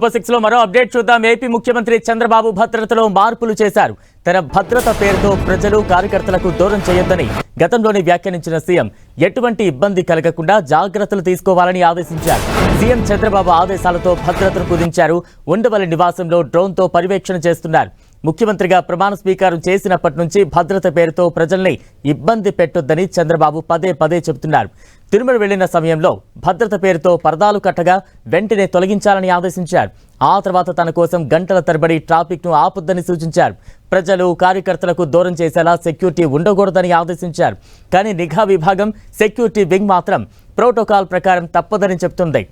Super సిక్స్లో మరో update చూద్దాం. ఏపీ ముఖ్యమంత్రి చంద్రబాబు భద్రతలో మార్పులు చేశారు. తన భద్రత పేరుతో ప్రజలు కార్యకర్తలకు దూరం చేయొద్దని గతంలోనే వ్యాఖ్యానించిన సీఎం ఎటువంటి ఇబ్బంది కలగకుండా జాగ్రత్తలు తీసుకోవాలని ఆదేశించారు. సీఎం చంద్రబాబు ఆదేశాలతో భద్రతను కుదించారు. ఉండవల్లి నివాసంలో డ్రోన్తో పర్యవేక్షణ చేస్తున్నారు. ముఖ్యమంత్రిగా ప్రమాణ స్వీకారం చేసినప్పటి నుంచి భద్రత పేరుతో ప్రజల్ని ఇబ్బంది పెట్టొద్దని చంద్రబాబు పదే పదే చెబుతున్నారు. తిరుమల వెళ్ళిన సమయంలో భద్రత పేరుతో పరదాలు కట్టగా వెంటనే తొలగించాలని ఆదేశించారు. ఆ తర్వాత తన కోసం గంటల తరబడి ట్రాఫిక్ను ఆపొద్దని సూచించారు. ప్రజలు కార్యకర్తలకు దూరం చేసేలా సెక్యూరిటీ ఉండకూడదని ఆదేశించారు. కానీ నిఘా విభాగం సెక్యూరిటీ వింగ్ మాత్రం ప్రోటోకాల్ ప్రకారం తప్పదని చెబుతుంది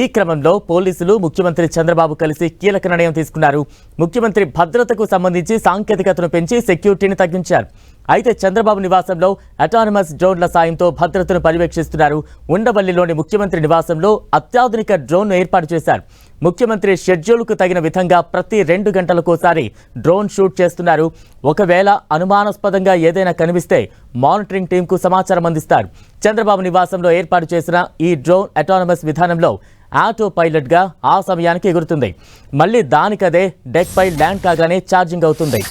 ఈ క్రమంలో పోలీసులు ముఖ్యమంత్రి చంద్రబాబు కలిసి కీలక నిర్ణయం తీసుకున్నారు. ముఖ్యమంత్రి భద్రతకు సంబంధించి సాంకేతికతను పెంచి సెక్యూరిటీని తగ్గించారు. అయితే చంద్రబాబు నివాసంలో అటానమస్ డ్రోన్ల సాయంతో భద్రతను పర్యవేక్షిస్తున్నారు. ఉండవల్లిలోని ముఖ్యమంత్రి నివాసంలో అత్యాధునిక డ్రోన్ను ఏర్పాటు చేశారు. ముఖ్యమంత్రి షెడ్యూల్కు తగిన విధంగా ప్రతి రెండు గంటలకోసారి డ్రోన్ షూట్ చేస్తున్నారు. ఒకవేళ అనుమానాస్పదంగా ఏదైనా కనిపిస్తే మానిటరింగ్ టీంకు సమాచారం అందిస్తారు. చంద్రబాబు నివాసంలో ఏర్పాటు చేసిన ఈ డ్రోన్ అటానమస్ విధానంలో ఆటో పైలట్గా ఆ సమయానికి ఎగురుతుంది. మళ్ళీ దానికదే డెక్పై ల్యాండ్ కాగానే ఛార్జింగ్ అవుతుంది.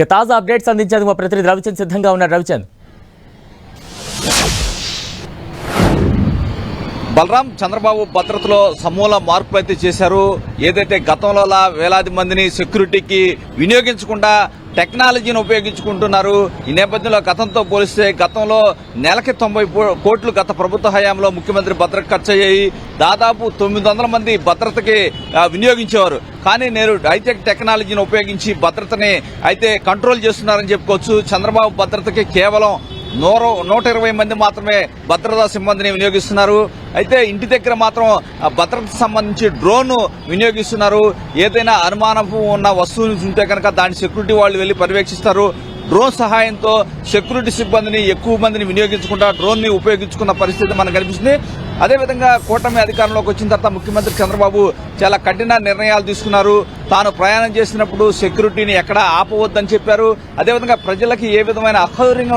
ఇక తాజా అప్డేట్స్ అందించేందుకు మా ప్రతినిధి రవిచంద్ సిద్ధంగా ఉన్నారు. రవిచంద్. బలరాం చంద్రబాబు భద్రతలో సమూల మార్పులు అయితే చేశారు. ఏదైతే గతంలో వేలాది మందిని సెక్యూరిటీకి వినియోగించకుండా టెక్నాలజీని ఉపయోగించుకుంటున్నారు ఈ నేపథ్యంలో గతంతో పోలిస్తే గతంలో నెలకి తొంభై కోట్లు గత ప్రభుత్వ హయాంలో ముఖ్యమంత్రి భద్రత ఖర్చు అయ్యాయి దాదాపు తొమ్మిది వందల మంది భద్రతకి వినియోగించేవారు. కానీ నేడు హైటెక్ టెక్నాలజీని ఉపయోగించి భద్రతని అయితే కంట్రోల్ చేస్తున్నారని చెప్పుకోవచ్చు. చంద్రబాబు భద్రతకి కేవలం నూర నూట ఇరవై మంది మాత్రమే భద్రతా సిబ్బందిని వినియోగిస్తున్నారు. అయితే ఇంటి దగ్గర మాత్రం భద్రతకు సంబంధించి డ్రోన్ వినియోగిస్తున్నారు. ఏదైనా అనుమానపు ఉన్న వస్తువుని ఉంటే కనుక దాని సెక్యూరిటీ వాళ్ళు వెళ్ళి పర్యవేక్షిస్తారు. డ్రోన్ సహాయంతో సెక్యూరిటీ సిబ్బందిని ఎక్కువ మందిని వినియోగించకుండా డ్రోన్ని ఉపయోగించుకున్న పరిస్థితి మనకు కనిపిస్తుంది. అదేవిధంగా కూటమి అధికారంలోకి వచ్చిన తర్వాత ముఖ్యమంత్రి చంద్రబాబు చాలా కఠిన నిర్ణయాలు తీసుకున్నారు. తాను ప్రయాణం చేసినప్పుడు సెక్యూరిటీని ఎక్కడా ఆపవద్దని చెప్పారు. అదేవిధంగా ప్రజలకి ఏ విధమైన అసౌకర్యం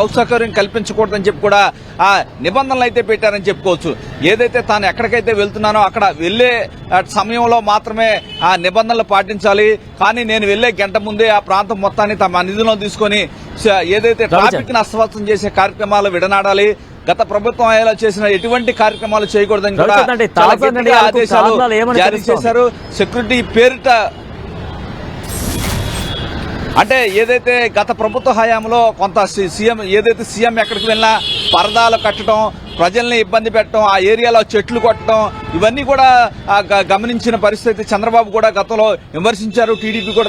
అసౌకర్యం కల్పించకూడదని చెప్పి కూడా ఆ నిబంధనలు అయితే పెట్టారని చెప్పుకోవచ్చు. ఏదైతే తాను ఎక్కడికైతే వెళ్తున్నానో అక్కడ వెళ్ళే ఆ, సమయంలో మాత్రమే ఆ నిబంధనలు పాటించాలి. కానీ నేను వెళ్ళే గంట ముందే ఆ ప్రాంతం మొత్తాన్ని తమ నిధులను తీసుకొని ఏదైతే ట్రాఫిక్ని అస్తవ్యస్తం చేసే కార్యక్రమాలు విడనాడాలి. గత ప్రభుత్వం హయాంలో చేసిన ఎటువంటి కార్యక్రమాలు చేయకూడదని కూడా ఆదేశాలు జారీ? చేశారు సెక్యూరిటీ పేరిట అంటే ఏదైతే గత ప్రభుత్వ హయాంలో కొంత సీఎం ఏదైతే సీఎం ఎక్కడికి వెళ్ళినా పరదాలు కట్టడం ప్రజల్ని ఇబ్బంది పెట్టడం ఆ ఏరియాలో చెట్లు కొట్టడం ఇవన్నీ కూడా గ- గమనించిన పరిస్థితి చంద్రబాబు కూడా గతంలో విమర్శించారు. టీడీపీ కూడా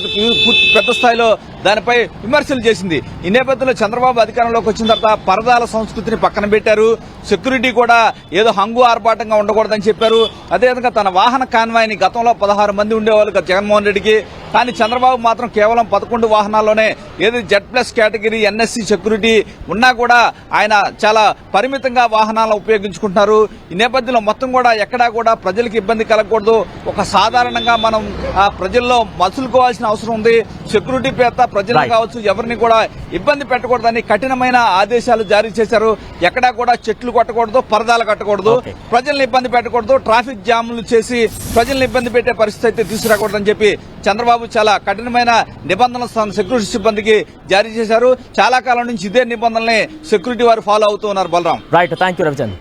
పెద్ద స్థాయిలో దానిపై విమర్శలు చేసింది. ఈ నేపథ్యంలో చంద్రబాబు అధికారంలోకి వచ్చిన తర్వాత పరదాల సంస్కృతిని పక్కన పెట్టారు. సెక్యూరిటీ కూడా ఏదో హంగు ఆర్భాటంగా ఉండకూడదని చెప్పారు. అదేవిధంగా తన వాహన కాన్వాయ్ని గతంలో పదహారు మంది ఉండేవాళ్ళు జగన్మోహన్ రెడ్డికి. కానీ చంద్రబాబు మాత్రం కేవలం పదకొండు వాహనాల్లోనే ఏది Z plus category NSC security ఉన్నా కూడా ఆయన చాలా పరిమితంగా వాహన వాహనాలను ఉపయోగించుకుంటున్నారు. ఈ నేపథ్యంలో మొత్తం కూడా ఎక్కడా కూడా ప్రజలకు ఇబ్బంది కలగకూడదు. ఒక సాధారణంగా మనం ఆ ప్రజల్లో మసులుకోవాల్సిన అవసరం ఉంది. సెక్యూరిటీ పేద ప్రజలు. కావచ్చు ఎవరిని కూడా ఇబ్బంది పెట్టకూడదని కఠినమైన ఆదేశాలు జారీ చేశారు. ఎక్కడా కూడా చెట్లు కొట్టకూడదు పరదాలు కట్టకూడదు. ప్రజల్ని ఇబ్బంది పెట్టకూడదు. ట్రాఫిక్ జాములు చేసి ప్రజల్ని ఇబ్బంది పెట్టే పరిస్థితి అయితే తీసుకురాకూడదని చెప్పి చంద్రబాబు చాలా కఠినమైన నిబంధనలు సెక్యూరిటీ సిబ్బందికి జారీ చేశారు. చాలా కాలం నుంచి ఇదే నిబంధనల్ని సెక్యూరిటీ వారు ఫాలో అవుతూ ఉన్నారు Balaram. Right thank you Ravichand